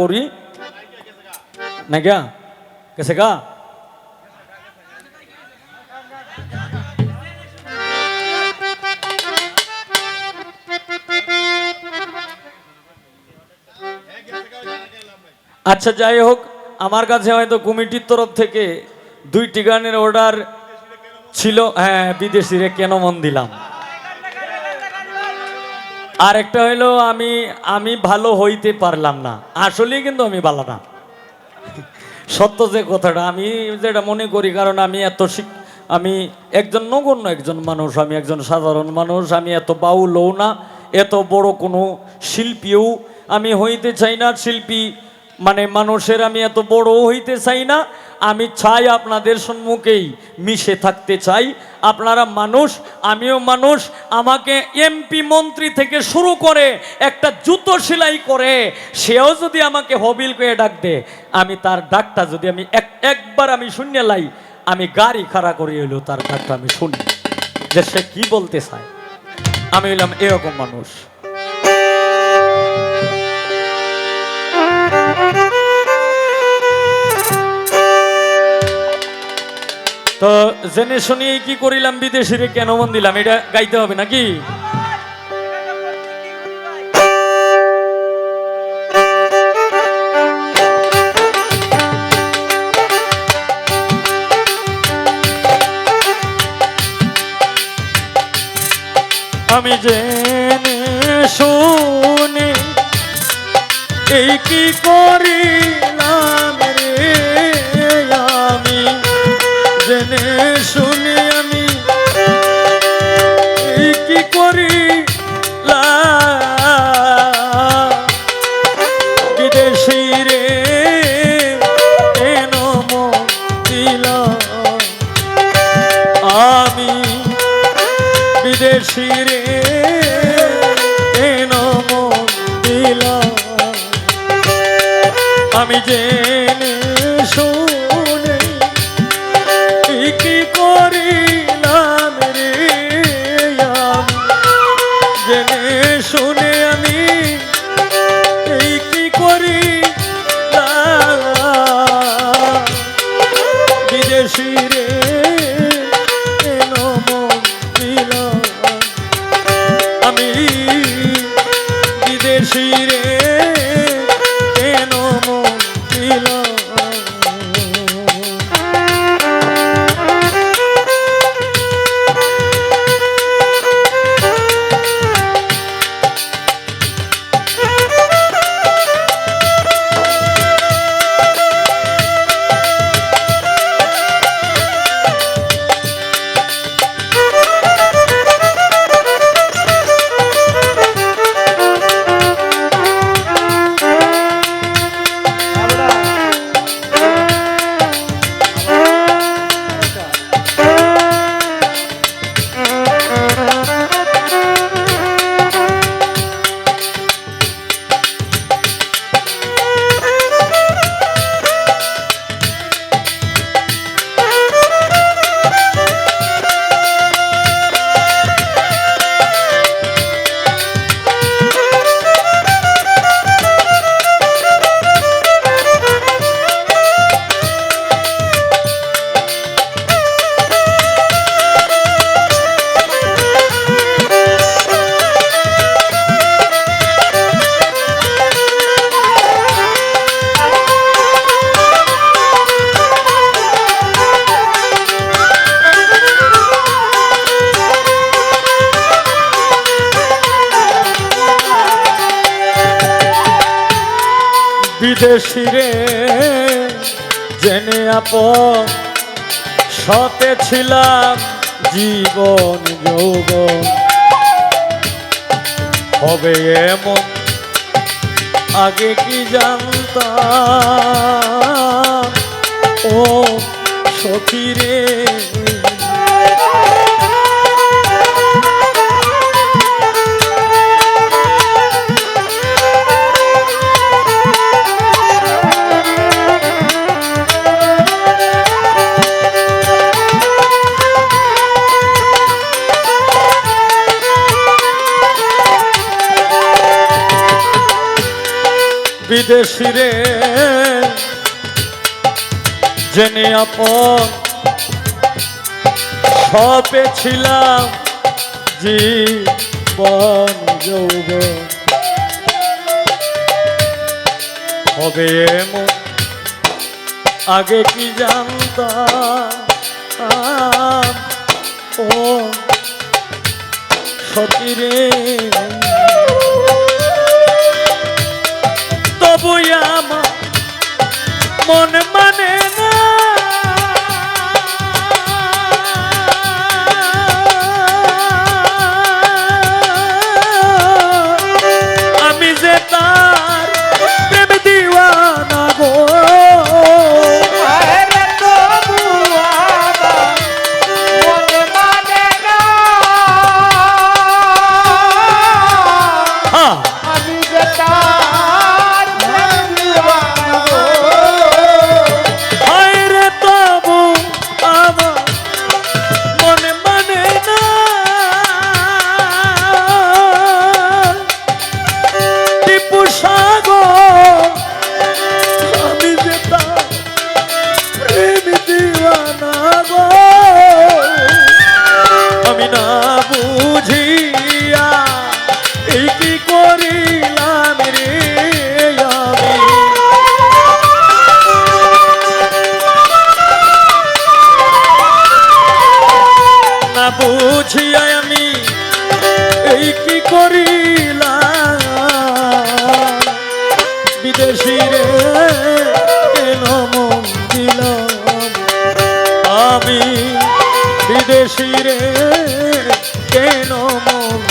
করি। না গা গেছে গা? আচ্ছা যাই হোক, আমার কাছে হয়তো কমিটির তরফ থেকে দুইটি গানের অর্ডার ছিল। হ্যাঁ বিদেশিরে কেন মন দিলাম? আর একটা হইল আমি আমি ভালো হইতে পারলাম না। আসলেই কিন্তু আমি ভালো না। সত্য যে কথাটা, আমি যেটা মনে করি, কারণ আমি এত আমি একজন নগণ্য একজন মানুষ, আমি একজন সাধারণ মানুষ, আমি এত বাউলও না, এত বড় কোনো শিল্পীও আমি হইতে চাই না। শিল্পী মানে মানুষের আমি এত বড় হইতে চাই না, আমি চাই আপনাদের সম্মুখেই মিশে থাকতে চাই। আপনারা মানুষ, আমিও মানুষ, আমাকে এমপি মন্ত্রী থেকে শুরু করে একটা জুতো সেলাই করে, সেও যদি আমাকে হবিল করে ডাক দে, আমি তার ডাকটা যদি আমি এক, একবার আমি শূন্য লাই, আমি গাড়ি খাড়া করে এলো, তার ডাকটা আমি শুনি। যে সে কি বলতে চায়? আমি হইলাম এরকম মানুষ। তো জেনে শুনি কি করিলাম, বিদেশিরে কেন মন দিলাম? এটা গাইতে হবে নাকি? আমি জেনে জেনে শুনে বিদেশি রে। জেনে আপন, সতে ছিলাম জীবন যৌবন। হবে এমন, আগে কি জানতাম? ও সখী বিদেশি রে। জেনে আপন সপে ছিলাম জীবন যৌবন। হবে এমন, আগে কি জানতাম? ও সতীরে বিদেশি রে কেন মন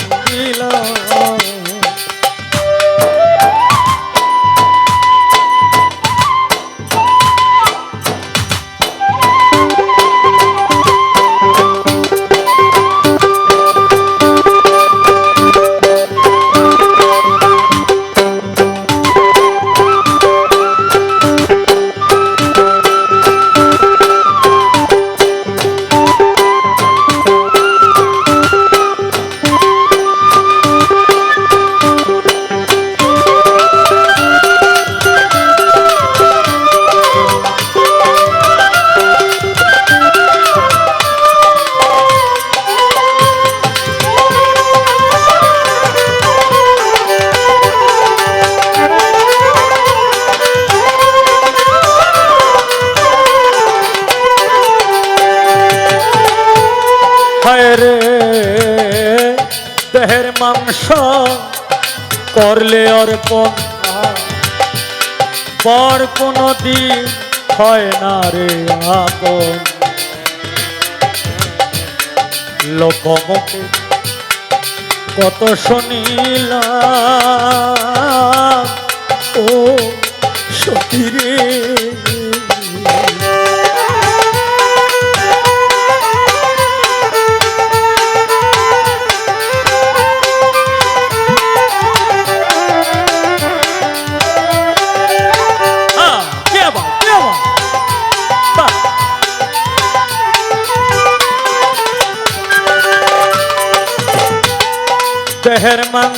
হায় রে? দেহের মাংস করলে অর্পণ পর কোনো দিন হয় না রে আপন। লোকমুখে কত শুনিলাম, ও সতী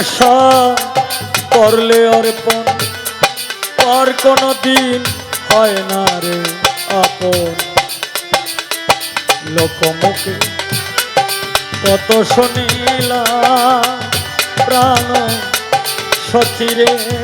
মাংস করলে অর্পণ, আর কোনো দিন হয় না রে আপন। লোকমুখে কত শুনিলাম প্রাণ সচিরে।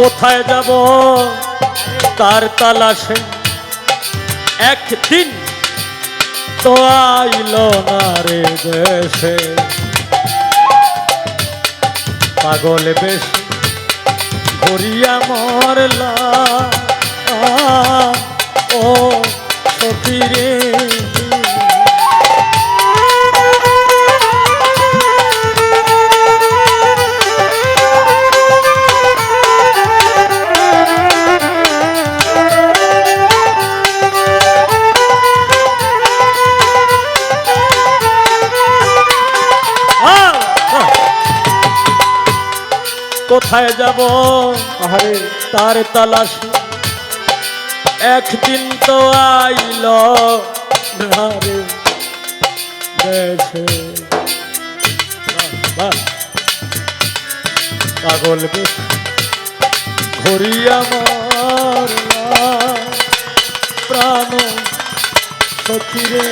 কোথায় যাব? তার তালাশে একদিন তো আইল না রে দেশে। পাগল বেশ ভরিয়া মরলা। ও সতীরে কোথায় যাব? আরে তার তালাশ। একদিন তো আইল। পাগল ঘুরিয়া মারলা প্রাণ সচিরে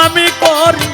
আমি করি